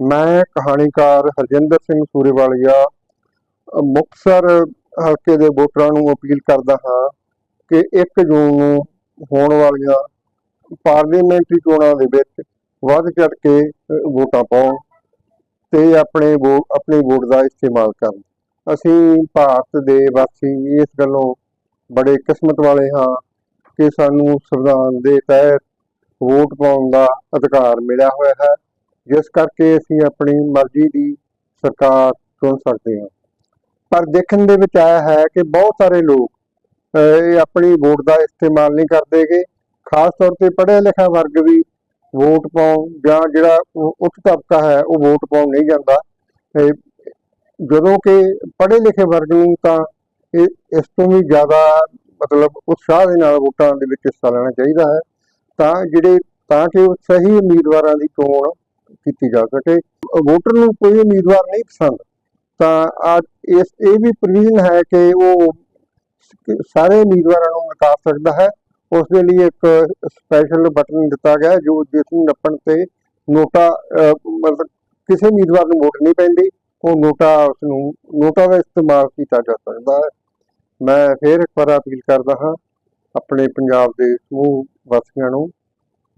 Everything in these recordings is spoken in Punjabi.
ਮੈਂ ਕਹਾਣੀਕਾਰ ਹਰਜਿੰਦਰ ਸਿੰਘ ਸੂਰੇਵਾਲੀਆ ਮੁਕਤਸਰ ਹਲਕੇ ਦੇ ਵੋਟਰਾਂ ਨੂੰ ਅਪੀਲ ਕਰਦਾ ਹਾਂ ਕਿ 1 ਜੂਨ ਨੂੰ ਹੋਣ ਵਾਲੀਆਂ ਪਾਰਲੀਮੈਂਟਰੀ ਚੋਣਾਂ ਦੇ ਵਿੱਚ ਵੱਧ ਚੜ ਕੇ ਵੋਟਾਂ ਪਾਉਣ ਤੇ ਆਪਣੇ ਵੋਟ ਆਪਣੀ ਵੋਟ ਦਾ ਇਸਤੇਮਾਲ ਕਰਨ। ਅਸੀਂ ਭਾਰਤ ਦੇ ਵਾਸੀ ਇਸ ਗੱਲੋਂ ਬੜੇ ਕਿਸਮਤ ਵਾਲੇ ਹਾਂ ਕਿ ਸਾਨੂੰ ਸੰਵਿਧਾਨ ਦੇ ਤਹਿਤ ਵੋਟ ਪਾਉਣ ਦਾ ਅਧਿਕਾਰ ਮਿਲਿਆ ਹੋਇਆ ਹੈ। ਜਿਸ ਕਰਕੇ ਅਸੀਂ ਆਪਣੀ ਮਰਜ਼ੀ ਦੀ ਸਰਕਾਰ ਚੁਣ ਸਕਦੇ ਹਾਂ। ਪਰ ਦੇਖਣ ਦੇ ਵਿੱਚ ਆਇਆ ਹੈ ਕਿ ਬਹੁਤ ਸਾਰੇ ਲੋਕ ਇਹ ਆਪਣੀ ਵੋਟ ਦਾ ਇਸਤੇਮਾਲ ਨਹੀਂ ਕਰਦੇਗੇ। ਖਾਸ ਤੌਰ ਤੇ ਪੜ੍ਹਿਆ ਲਿਖਿਆ ਵਰਗ ਵੀ ਵੋਟ ਪਾਉਣ ਜਾਂ ਜਿਹੜਾ ਉੱਚ ਤਬਕਾ ਹੈ, ਉਹ ਵੋਟ ਪਾਉਣ ਨਹੀਂ ਜਾਂਦਾ। ਜਦੋਂ ਕਿ ਪੜ੍ਹੇ ਲਿਖੇ ਵਰਗ ਨੂੰ ਤਾਂ ਇਹ, ਇਸ ਤੋਂ ਵੀ ਜ਼ਿਆਦਾ ਮਤਲਬ ਉਤਸ਼ਾਹ ਦੇ ਨਾਲ ਵੋਟਾਂ ਦੇ ਵਿੱਚ ਹਿੱਸਾ ਲੈਣਾ ਚਾਹੀਦਾ ਹੈ। ਤਾਂ ਜਿਹੜੇ, ਤਾਂ ਕਿ ਉਹ ਸਹੀ ਉਮੀਦਵਾਰਾਂ ਦੀ ਚੋਣ ਕੀਤੀ ਜਾ ਸਕੇ। ਵੋਟਰ ਨੂੰ ਕੋਈ ਉਮੀਦਵਾਰ ਨਹੀਂ ਪਸੰਦ, ਤਾਂ ਅੱਜ ਇਸ, ਇਹ ਵੀ ਪ੍ਰੋਵੀਜ਼ਨ ਹੈ ਕਿ ਉਹ ਸਾਰੇ ਉਮੀਦਵਾਰਾਂ ਨੂੰ ਨਕਾਰ ਸਕਦਾ ਹੈ। ਉਸ ਦੇ ਲਈ ਇੱਕ ਸਪੈਸ਼ਲ ਬਟਨ ਦਿੱਤਾ ਗਿਆ ਜੋ ਜਿਸ ਨੂੰ ਨੱਪਣ ਤੇ ਨੋਟਾ ਮਤਲਬ ਕਿਸੇ ਉਮੀਦਵਾਰ ਨੂੰ ਵੋਟ ਨਹੀਂ ਪੈਂਦੀ, ਉਹ ਨੋਟਾ ਉਸ ਨੂੰ, ਨੋਟਾ ਦਾ ਇਸਤੇਮਾਲ ਕੀਤਾ ਜਾ ਸਕਦਾ ਹੈ। ਮੈਂ ਫੇਰ ਇੱਕ ਵਾਰ ਅਪੀਲ ਕਰਦਾ ਹਾਂ, ਆਪਣੇ ਪੰਜਾਬ ਦੇ ਸਮੂਹ ਵਾਸੀਆਂ ਨੂੰ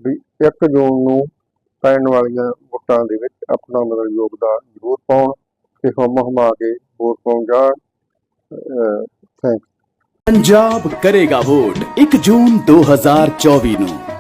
ਵੀ 1 ਜੂਨ ਨੂੰ ਪੈਣ ਵਾਲੀਆਂ ਵੋਟਾਂ ਦੇ ਵਿੱਚ ਆਪਣਾ ਮਤਲਬ ਯੋਗਦਾਨ ਜ਼ਰੂਰ ਪਾਉਣ ਤੇ ਹਮ ਹਮਾ ਕੇ ਵੋਟ ਪਾਉਣ ਜਾਣ। ਥੈਂਕ ਪੰਜਾਬ ਕਰੇਗਾ ਵੋਟ 1 ਜੂਨ 2024 ਨੂੰ।